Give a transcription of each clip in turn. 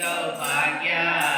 สุปั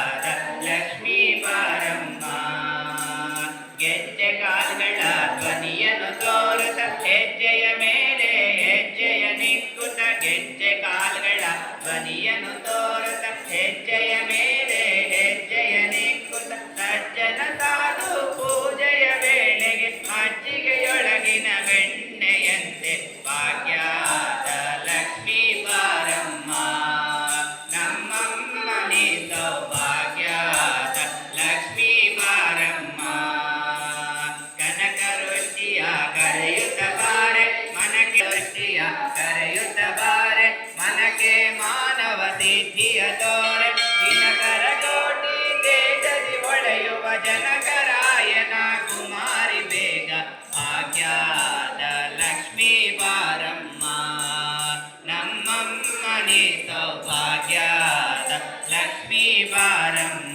ಸಿದ್ಧಿಯ ತೋರೆ ದಿನಕರ ಕೋಟಿ ದೇಶದಿ ಒಡೆಯುವ ಜನಕರಾಯನ ಕುಮಾರಿ ಬೇಗ ಆಖ್ಯಾತ ಲಕ್ಷ್ಮೀ ಬಾರಮ್ಮ ನಮ್ಮಮ್ಮನೆ ಸೌಭಾಗ್ಯದ ಲಕ್ಷ್ಮೀ ಬಾರಮ್ಮ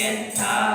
get tired.